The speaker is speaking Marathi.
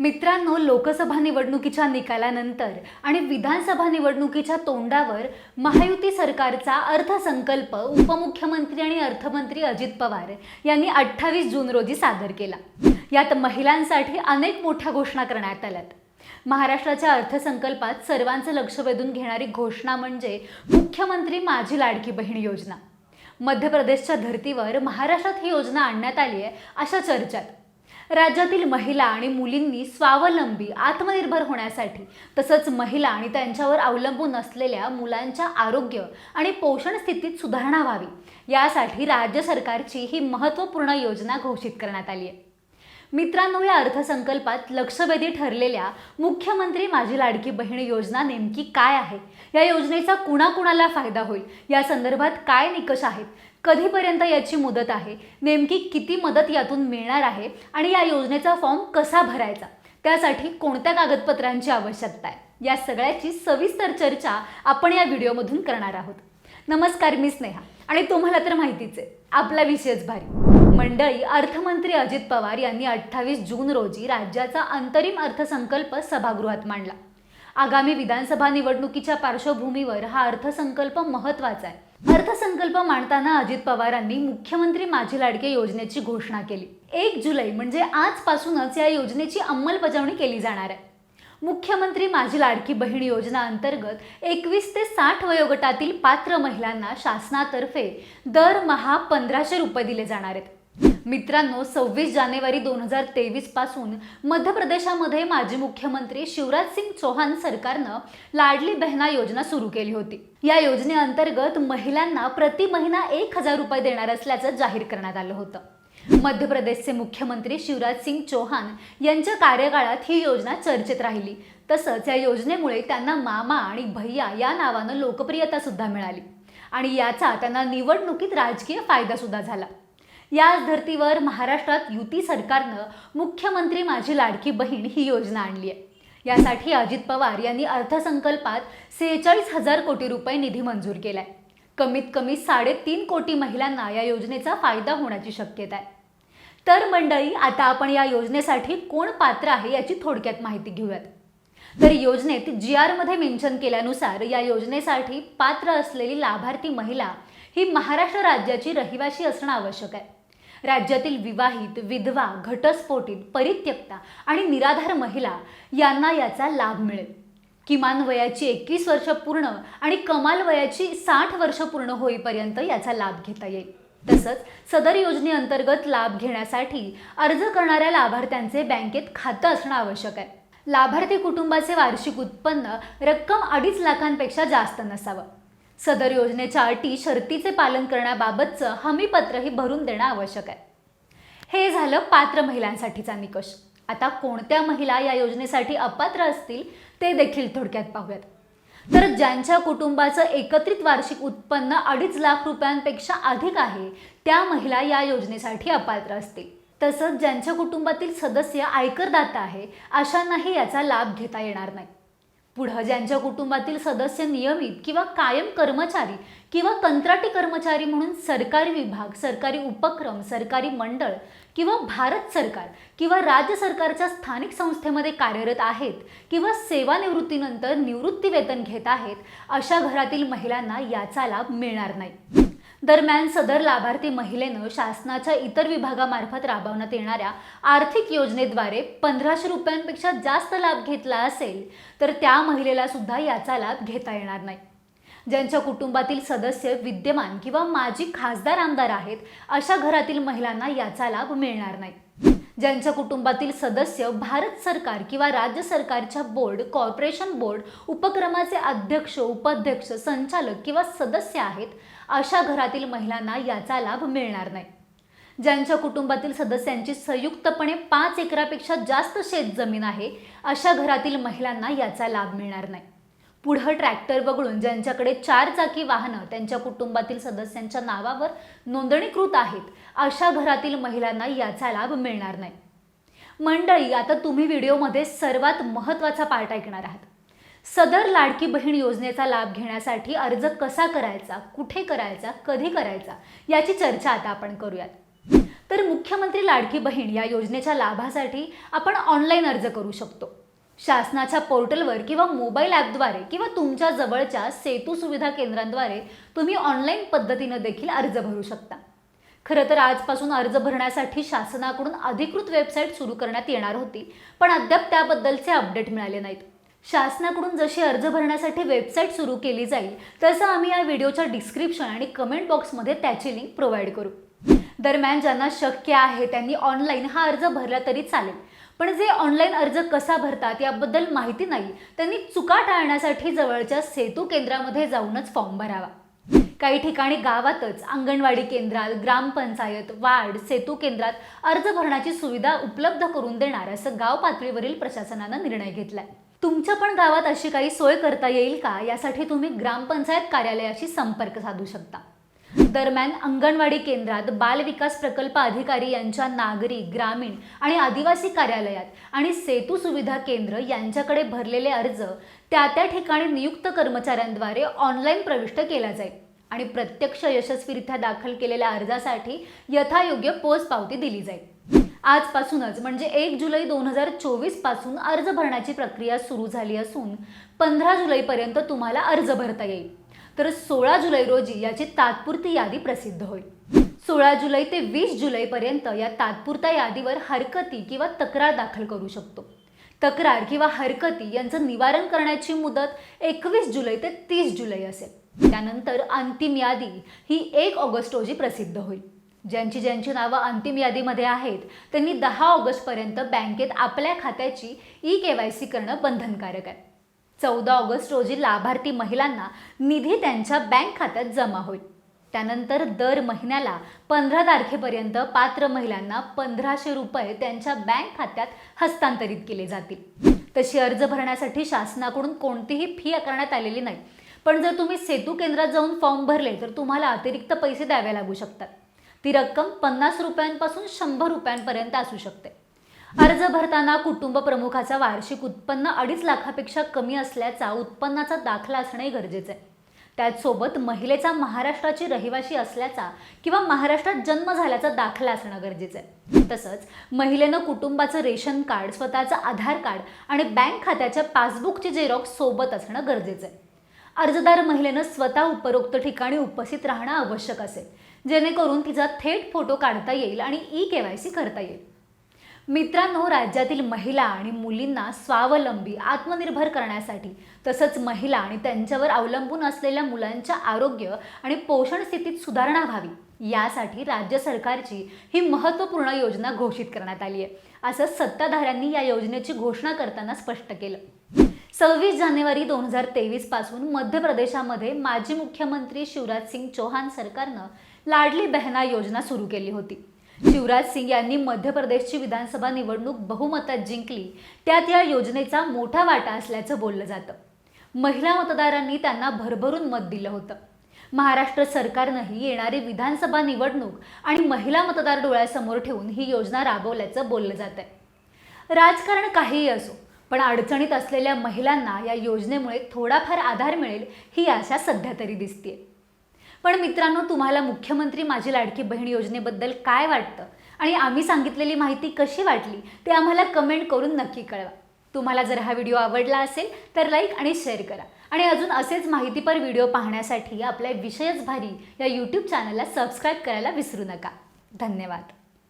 मित्रांनो लोकसभा निवडणुकीच्या निकालानंतर आणि विधानसभा निवडणुकीच्या तोंडावर महायुती सरकारचा अर्थसंकल्प उपमुख्यमंत्री आणि अर्थमंत्री अजित पवार यांनी अठ्ठावीस जून रोजी सादर केला. यात महिलांसाठी अनेक मोठ्या घोषणा करण्यात आल्यात. महाराष्ट्राच्या अर्थसंकल्पात सर्वांचं लक्ष वेधून घेणारी घोषणा म्हणजे मुख्यमंत्री माझी लाडकी बहीण योजना. मध्य प्रदेशच्या धर्तीवर महाराष्ट्रात ही योजना आणण्यात आली आहे अशा चर्चात. राज्यातील महिला आणि मुलींनी स्वावलंबी आत्मनिर्भर होण्यासाठी तसंच महिला आणि त्यांच्यावर अवलंबून असलेल्या मुलांच्या आरोग्य आणि पोषण स्थितीत सुधारणा व्हावी. यासाठी राज्य सरकारची ही महत्त्वपूर्ण योजना घोषित करण्यात आली आहे. मित्रांनो या अर्थसंकल्पात लक्षवेधी ठरलेल्या मुख्यमंत्री माझी लाडकी बहीण योजना नेमकी काय आहे? या योजनेचा कुणाकुणाला फायदा होईल? या संदर्भात काय निकष आहेत? कधीपर्यंत याची मुदत आहे? नेमकी किती मदत यातून मिळणार आहे? आणि या योजनेचा फॉर्म कसा भरायचा? त्यासाठी कोणत्या कागदपत्रांची आवश्यकता आहे? या सगळ्याची सविस्तर चर्चा आपण या व्हिडिओमधून करणार आहोत. नमस्कार मी स्नेहा. आणि तुम्हाला तर माहितीच आहे आपला विषयच भारी. मंडळी अर्थमंत्री अजित पवार यांनी अठ्ठावीस जून रोजी राज्याचा अंतरिम अर्थसंकल्प सभागृहात मांडला. आगामी विधानसभा निवडणुकीच्या पार्श्वभूमीवर हा अर्थसंकल्प महत्त्वाचा आहे. अर्थसंकल्प मांडताना अजित पवारांनी मुख्यमंत्री माझी लाडके योजनेची घोषणा केली. एक जुलै म्हणजे आजपासूनच या योजनेची अंमलबजावणी केली जाणार आहे. मुख्यमंत्री माझी लाडकी बहीण योजना अंतर्गत एकवीस ते साठ वयोगटातील पात्र महिलांना शासनातर्फे दरमहा पंधराशे रुपये दिले जाणार आहेत. मित्रांनो सव्वीस जानेवारी दोन हजार तेवीसपासून मध्य प्रदेशामध्ये माजी मुख्यमंत्री शिवराज सिंग चौहान सरकारनं लाडली बहना योजना सुरू केली होती. या योजनेअंतर्गत महिलांना प्रति महिना एक हजार रुपये देणार असल्याचं जाहीर करण्यात आलं होतं. मध्य प्रदेशचे मुख्यमंत्री शिवराज सिंग चौहान यांच्या कार्यकाळात ही योजना चर्चेत राहिली. तसंच या योजनेमुळे त्यांना मामा आणि भैया या नावानं लोकप्रियता सुद्धा मिळाली. आणि याचा त्यांना निवडणुकीत राजकीय फायदा सुद्धा झाला. याच धर्तीवर महाराष्ट्रात युती सरकारनं मुख्यमंत्री माझी लाडकी बहीण ही योजना आणली आहे. यासाठी अजित पवार यांनी अर्थसंकल्पात सेहेचाळीस हजार कोटी रुपये निधी मंजूर केलाय. कमीत कमी साडेतीन कोटी महिलांना या योजनेचा फायदा होण्याची शक्यता आहे. तर मंडळी आता आपण या योजनेसाठी कोण पात्र आहे याची थोडक्यात माहिती घेऊयात. तर योजनेत जी आरमध्ये मेन्शन केल्यानुसार या योजनेसाठी पात्र असलेली लाभार्थी महिला ही महाराष्ट्र राज्याची रहिवाशी असणं आवश्यक आहे. राज्यातील विवाहित विधवा घटस्फोटित परित्यक्ता आणि निराधार महिला यांना याचा लाभ मिळेल. किमान वयाची एकवीस वर्ष पूर्ण आणि कमाल वयाची साठ वर्ष पूर्ण होईपर्यंत याचा लाभ घेता येईल. तसंच सदर योजनेअंतर्गत लाभ घेण्यासाठी अर्ज करणाऱ्या लाभार्थ्यांचे बँकेत खातं असणं आवश्यक आहे. लाभार्थी कुटुंबाचे वार्षिक उत्पन्न रक्कम अडीच लाखांपेक्षा जास्त नसावं. सदर योजनेच्या अटी शर्तीचे पालन करण्याबाबतचं हमीपत्रही भरून देणं आवश्यक आहे. हे झालं पात्र महिलांसाठीचा निकष. आता कोणत्या महिला या योजनेसाठी अपात्र असतील ते देखील थोडक्यात पाहूयात. तर ज्यांच्या कुटुंबाचं एकत्रित वार्षिक उत्पन्न अडीच लाख रुपयांपेक्षा अधिक आहे त्या महिला या योजनेसाठी अपात्र असतील. तसंच ज्यांच्या कुटुंबातील सदस्य आयकरदाता आहे अशांनाही याचा लाभ घेता येणार नाही. पुढं ज्यांच्या कुटुंबातील सदस्य नियमित किंवा कायम कर्मचारी किंवा कंत्राटी कर्मचारी म्हणून सरकारी विभाग सरकारी उपक्रम सरकारी मंडळ किंवा भारत सरकार किंवा राज्य सरकारच्या स्थानिक संस्थेमध्ये कार्यरत आहेत किंवा सेवानिवृत्तीनंतर निवृत्ती वेतन घेत आहेत अशा घरातील महिलांना याचा लाभ मिळणार नाही. दरम्यान सदर लाभार्थी महिलेनं शासनाच्या इतर विभागामार्फत राबवण्यात येणाऱ्या आर्थिक योजनेद्वारे पंधराशे रुपयांपेक्षा जास्त लाभ घेतला असेल तर त्या महिलेला सुद्धा याचा लाभ घेता येणार नाही. ज्यांच्या कुटुंबातील सदस्य विद्यमान किंवा माजी खासदार आमदार आहेत अशा घरातील महिलांना याचा लाभ मिळणार नाही. ज्यांच्या कुटुंबातील सदस्य भारत सरकार किंवा राज्य सरकारच्या बोर्ड कॉर्पोरेशन बोर्ड उपक्रमाचे अध्यक्ष उपाध्यक्ष संचालक किंवा सदस्य आहेत अशा घरातील महिलांना याचा लाभ मिळणार नाही. ज्यांच्या कुटुंबातील सदस्यांची संयुक्तपणे पाच एकरापेक्षा जास्त शेत जमीन आहे अशा घरातील महिलांना याचा लाभ मिळणार नाही. पुढं ट्रॅक्टर वगळून ज्यांच्याकडे चार चाकी वाहनं त्यांच्या कुटुंबातील सदस्यांच्या नावावर नोंदणीकृत आहेत अशा घरातील महिलांना याचा लाभ मिळणार नाही. मंडळी आता तुम्ही व्हिडिओमध्ये सर्वात महत्त्वाचा पार्ट ऐकणार आहात. सदर लाडकी बहीण योजनेचा लाभ घेण्यासाठी अर्ज कसा करायचा कुठे करायचा कधी करायचा याची चर्चा आता आपण करूयात. तर मुख्यमंत्री लाडकी बहीण या योजनेच्या लाभासाठी आपण ऑनलाईन अर्ज करू शकतो. शासनाच्या पोर्टलवर किंवा मोबाईल ॲपद्वारे किंवा तुमच्या जवळच्या सेतू सुविधा केंद्रांद्वारे तुम्ही ऑनलाईन पद्धतीनं देखील अर्ज भरू शकता. खरं तर आजपासून अर्ज भरण्यासाठी शासनाकडून अधिकृत वेबसाईट सुरू करण्यात येणार होती पण अद्याप त्याबद्दलचे अपडेट मिळाले नाहीत. शासनाकडून जशी अर्ज भरण्यासाठी वेबसाईट सुरू केली जाईल तसं आम्ही या व्हिडिओच्या डिस्क्रिप्शन आणि कमेंट बॉक्समध्ये त्याची लिंक प्रोव्हाइड करू. दरम्यान ज्यांना शक्य आहे त्यांनी ऑनलाईन हा अर्ज भरला तरी चालेल. पण जे ऑनलाईन अर्ज कसा भरतात याबद्दल माहिती नाही त्यांनी चुका टाळण्यासाठी जवळच्या सेतू केंद्रामध्ये जाऊनच फॉर्म भरावा. काही ठिकाणी गावातच अंगणवाडी केंद्रात ग्रामपंचायत वार्ड सेतू केंद्रात अर्ज भरण्याची सुविधा उपलब्ध करून देणार असं गाव पातळीवरील प्रशासनानं निर्णय घेतलाय. तुमच्या पण गावात अशी काही सोय करता येईल का? यासाठी तुम्ही ग्रामपंचायत कार्यालयाशी संपर्क साधू शकता. दरम्यान अंगणवाडी केंद्रात बाल विकास प्रकल्प अधिकारी यांच्या नागरी ग्रामीण आणि आदिवासी कार्यालयात आणि सेतू सुविधा केंद्र यांच्याकडे भरलेले अर्ज त्या त्या ठिकाणी नियुक्त कर्मचाऱ्यांद्वारे ऑनलाईन प्रविष्ट केला जाईल आणि प्रत्यक्ष यशस्वीरित्या दाखल केलेल्या अर्जासाठी यथायोग्य पोचपावती दिली जाईल. आजपासूनच म्हणजे एक जुलै दोन हजार चोवीसपासून अर्ज भरण्याची प्रक्रिया सुरू झाली असून पंधरा जुलैपर्यंत तुम्हाला अर्ज भरता येईल. तर सोळा जुलै रोजी याची तात्पुरती यादी प्रसिद्ध होईल. सोळा जुलै ते वीस जुलैपर्यंत या तात्पुरत्या यादीवर हरकती किंवा तक्रार दाखल करू शकतो. तक्रार किंवा हरकती यांचं निवारण करण्याची मुदत एकवीस जुलै ते तीस जुलै असेल. त्यानंतर अंतिम यादी ही एक ऑगस्ट रोजी प्रसिद्ध होईल. ज्यांची ज्यांची नावं अंतिम यादीमध्ये आहेत त्यांनी दहा ऑगस्टपर्यंत बँकेत आपल्या खात्याची ई के वाय सी करणं बंधनकारक आहे. चौदा ऑगस्ट रोजी लाभार्थी महिलांना निधी त्यांच्या बँक खात्यात जमा होईल. त्यानंतर दर महिन्याला पंधरा तारखेपर्यंत पात्र महिलांना पंधराशे रुपये त्यांच्या बँक खात्यात हस्तांतरित केले जातील. तशी अर्ज भरण्यासाठी शासनाकडून कोणतीही फी आकारण्यात आलेली नाही. पण जर तुम्ही सेतू केंद्रात जाऊन फॉर्म भरले तर तुम्हाला अतिरिक्त पैसे द्यावे लागू शकतात. ती रक्कम पन्नास रुपयांपासून शंभर रुपयांपर्यंत असू शकते. अर्ज भरताना कुटुंब प्रमुखाचा वार्षिक उत्पन्न अडीच लाखापेक्षा कमी असल्याचा उत्पन्नाचा दाखला असणे गरजेचे आहे. त्याचसोबत महिलेचा महाराष्ट्राची रहिवाशी असल्याचा किंवा महाराष्ट्रात जन्म झाल्याचा दाखला असणं गरजेचं आहे. तसंच महिलेनं कुटुंबाचं रेशन कार्ड स्वतःचं आधार कार्ड आणि बँक खात्याच्या पासबुकची झेरॉक्स सोबत असणं गरजेचं आहे. अर्जदार महिलेनं स्वतः उपरोक्त ठिकाणी उपस्थित राहणं आवश्यक असेल. जेणेकरून तिचा थेट फोटो काढता येईल आणि ई के वाय सी करता येईल. मित्रांनो राज्यातील महिला आणि मुलींना स्वावलंबी आत्मनिर्भर करण्यासाठी तसंच महिला आणि त्यांच्यावर अवलंबून असलेल्या मुलांच्या आरोग्य आणि पोषण स्थितीत सुधारणा व्हावी यासाठी राज्य सरकारची ही महत्त्वपूर्ण योजना घोषित करण्यात आली आहे असं सत्ताधाऱ्यांनी या योजनेची घोषणा करताना स्पष्ट केलं. सव्वीस जानेवारी दोन हजार तेवीसपासून मध्य प्रदेशामध्ये माजी मुख्यमंत्री शिवराज सिंग चौहान सरकारनं लाडली बहना योजना सुरू केली होती. शिवराज सिंग यांनी मध्य प्रदेशची विधानसभा निवडणूक बहुमतात जिंकली. त्यात या योजनेचा मोठा वाटा असल्याचं बोललं जातं. महिला मतदारांनी त्यांना भरभरून मत दिलं होतं. महाराष्ट्र सरकारनंही येणारी विधानसभा निवडणूक आणि महिला मतदार डोळ्यासमोर ठेवून ही योजना राबवल्याचं बोललं जात आहे राजकारण काहीही असो पण अडचणीत असलेल्या महिलांना या योजनेमुळे थोडाफार आधार मिळेल ही आशा सध्या तरी दिसते पण मित्रांनो तुम्हाला मुख्यमंत्री माझी लाडकी बहीण योजनेबद्दल काय वाटतं आणि आम्ही सांगितलेली माहिती कशी वाटली ते आम्हाला कमेंट करून नक्की कळवा. तुम्हाला जर हा व्हिडिओ आवडला असेल तर लाईक आणि शेअर करा. आणि अजून असेच माहितीपर व्हिडिओ पाहण्यासाठी आपल्या विषयच भारी या यूट्यूब चॅनलला सबस्क्राईब करायला विसरू नका. धन्यवाद.